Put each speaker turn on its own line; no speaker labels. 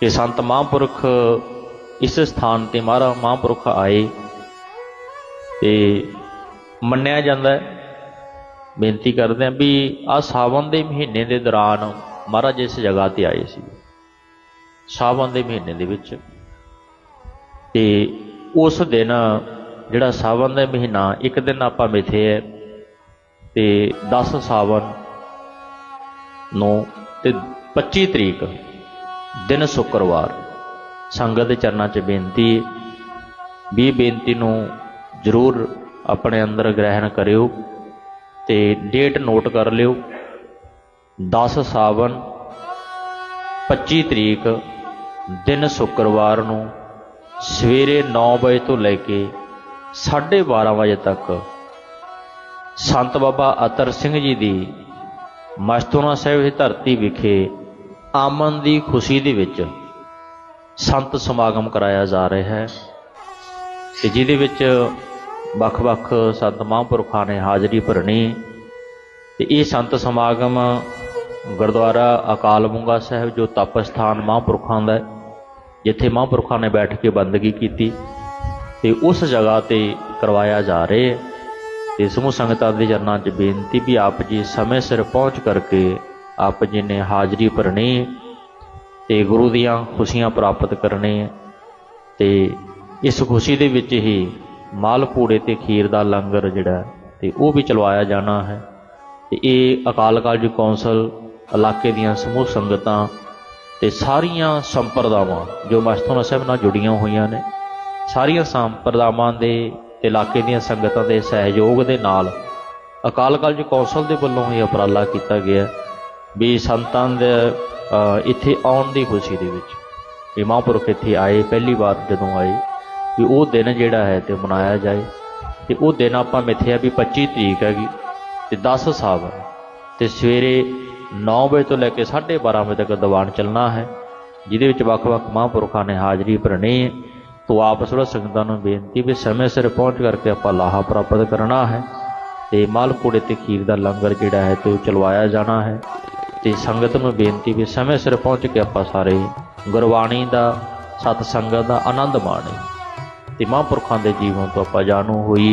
ਕਿ ਸੰਤ ਮਹਾਂਪੁਰਖ ਇਸ ਸਥਾਨ ਤੇ ਮਹਾਰਾ, ਮਹਾਂਪੁਰਖ ਆਏ ਤੇ ਮੰਨਿਆ ਜਾਂਦਾ ਹੈ। ਬੇਨਤੀ ਕਰਦੇ ਹਾਂ ਵੀ ਆ ਸਾਵਣ ਦੇ ਮਹੀਨੇ ਦੇ ਦੌਰਾਨ ਮਹਾਰਾਜ ਇਸ ਜਗ੍ਹਾ ਤੇ ਆਏ ਸੀ। ਸਾਵਣ ਦੇ ਮਹੀਨੇ ਦੇ ਵਿੱਚ ਤੇ ਉਸ ਦਿਨ ਜਿਹੜਾ ਸਾਵਣ ਦਾ ਮਹੀਨਾ, ਇੱਕ ਦਿਨ ਆਪਾਂ ਮਿਥੇ ਹੈ ਤੇ 10 ਸਾਵਣ ਨੂੰ ਤੇ 25 ਤਰੀਕ ਦਿਨ ਸ਼ੁੱਕਰਵਾਰ। ਸੰਗਤ ਦੇ ਚਰਨਾਂ 'ਚ ਬੇਨਤੀ ਵੀ ਬੇਨਤੀ ਨੂੰ ਜ਼ਰੂਰ ਆਪਣੇ ਅੰਦਰ ਗ੍ਰਹਿਣ ਕਰਿਓ ਤੇ ਡੇਟ ਨੋਟ ਕਰ ਲਿਓ। 10 ਸਾਵਨ 25 ਤਰੀਕ ਦਿਨ ਸ਼ੁੱਕਰਵਾਰ ਨੂੰ ਸਵੇਰੇ 9 ਵਜੇ ਤੋਂ ਲੈ ਕੇ 12:30 ਵਜੇ ਤੱਕ ਸੰਤ ਬਾਬਾ ਅਤਰ ਸਿੰਘ ਜੀ ਦੀ ਮਸਤੂਨਾ ਸਾਹਿਬ ਦੀ ਧਰਤੀ ਵਿਖੇ ਆਮਨ ਦੀ ਖੁਸ਼ੀ ਦੇ ਵਿੱਚ ਸੰਤ ਸਮਾਗਮ ਕਰਾਇਆ ਜਾ ਰਿਹਾ ਹੈ ਤੇ ਜਿਹਦੇ ਵਿੱਚ ਵੱਖ-ਵੱਖ ਸੰਤ ਮਹਾਂਪੁਰਖਾਂ ਨੇ ਹਾਜ਼ਰੀ ਭਰਨੀ ਤੇ ਇਹ ਸੰਤ ਸਮਾਗਮ ਗੁਰਦੁਆਰਾ ਅਕਾਲ ਬੁੰਗਾ ਸਾਹਿਬ, ਜੋ ਤਪ ਸਥਾਨ ਮਹਾਂਪੁਰਖਾਂ ਦਾ ਜਿੱਥੇ ਮਹਾਂਪੁਰਖਾਂ ਨੇ ਬੈਠ ਕੇ ਬੰਦਗੀ ਕੀਤੀ ਤੇ ਉਸ ਜਗ੍ਹਾ ਤੇ ਕਰਵਾਇਆ ਜਾ ਰਿਹਾ ਹੈ। ਤੇ ਸਮੂਹ ਸੰਗਤਾਂ ਦੇ ਚਰਨਾਂ 'ਚ ਬੇਨਤੀ ਵੀ ਆਪ ਜੀ ਸਮੇਂ ਸਿਰ ਪਹੁੰਚ ਕਰਕੇ ਆਪ ਜੀ ਨੇ ਹਾਜ਼ਰੀ ਭਰਨੀ ਤੇ ਗੁਰੂ ਦੀਆਂ ਖੁਸ਼ੀਆਂ ਪ੍ਰਾਪਤ ਕਰਨੇ ਤੇ ਇਸ ਖੁਸ਼ੀ ਦੇ ਵਿੱਚ ਹੀ ਮਾਲ ਮਾਲਪੂੜੇ ਤੇ ਖੀਰ ਦਾ ਲੰਗਰ ਜਿਹੜਾ ਤੇ ਉਹ ਵੀ ਚਲਵਾਇਆ ਜਾਣਾ ਹੈ ਤੇ ਇਹ ਅਕਾਲ ਕਾਲਜ ਕੌਂਸਲ ਇਲਾਕੇ ਦੀਆਂ ਸਮੂਹ ਸੰਗਤਾਂ ਤੇ ਸਾਰੀਆਂ ਸੰਪਰਦਾਵਾਂ ਜੋ ਮਸਤੋਨਾ ਸਾਹਿਬ ਨਾਲ ਜੁੜੀਆਂ ਹੋਈਆਂ ਨੇ, ਸਾਰੀਆਂ ਸੰਪਰਦਾਵਾਂ ਦੇ ਤੇ ਇਲਾਕੇ ਦੀਆਂ ਸੰਗਤਾਂ ਦੇ ਸਹਿਯੋਗ ਦੇ ਨਾਲ ਅਕਾਲ ਕਾਲਜ ਕੌਂਸਲ ਦੇ ਵੱਲੋਂ ਇਹ ਉਪਰਾਲਾ ਕੀਤਾ ਗਿਆ ਵੀ ਸੰਤਾਂ ਦੇ ਇੱਥੇ ਆਉਣ ਦੀ ਖੁਸ਼ੀ ਦੇ ਵਿੱਚ। ਵੀ ਮਹਾਂਪੁਰਖ ਇੱਥੇ ਆਏ, ਪਹਿਲੀ ਵਾਰ ਜਦੋਂ ਆਏ, ਵੀ ਉਹ ਦਿਨ ਜਿਹੜਾ ਹੈ ਤੇ ਮਨਾਇਆ ਜਾਏ। ਤੇ ਉਹ ਦਿਨ ਆਪਾਂ ਮਿੱਥਿਆ ਵੀ 25 ਤਰੀਕ ਹੈਗੀ, ਤੇ 10 ਸਾਵਨ ਤੇ ਸਵੇਰੇ 9 ਵਜੇ ਤੋਂ ਲੈ ਕੇ 12:30 ਵਜੇ ਤੱਕ ਦੀਵਾਨ ਚੱਲਣਾ ਹੈ, ਜਿਹਦੇ ਵਿੱਚ ਵੱਖ-ਵੱਖ ਮਹਾਂਪੁਰਖਾਂ ਨੇ ਹਾਜ਼ਰੀ ਭਰਨੀ ਹੈ। ਤੋ ਆਪ ਸਰਵ ਸੰਗਤਾਂ ਨੂੰ ਬੇਨਤੀ ਵੀ ਸਮੇਂ ਸਿਰ ਪਹੁੰਚ ਕਰਕੇ ਆਪਾਂ ਲਾਹਾ ਪ੍ਰਾਪਤ ਕਰਨਾ ਹੈ। ਤੇ ਮਾਲਪੂੜੇ ਤੇ ਖੀਰ ਦਾ ਲੰਗਰ ਜਿਹੜਾ ਹੈ ਤੇ ਉਹ ਚਲਵਾਇਆ ਜਾਣਾ ਹੈ। ਤੇ ਸੰਗਤ ਨੂੰ ਬੇਨਤੀ ਵੀ ਸਮੇਂ ਸਿਰ ਪਹੁੰਚ ਕੇ ਆਪਾਂ ਸਾਰੇ ਗੁਰਬਾਣੀ ਦਾ ਸਤ ਸੰਗਤ ਦਾ ਆਨੰਦ ਮਾਣੇ ਤੇ ਮਹਾਂਪੁਰਖਾਂ ਦੇ ਜੀਵਨ ਤੋਂ ਆਪਾਂ ਜਾਣੂ ਹੋਈ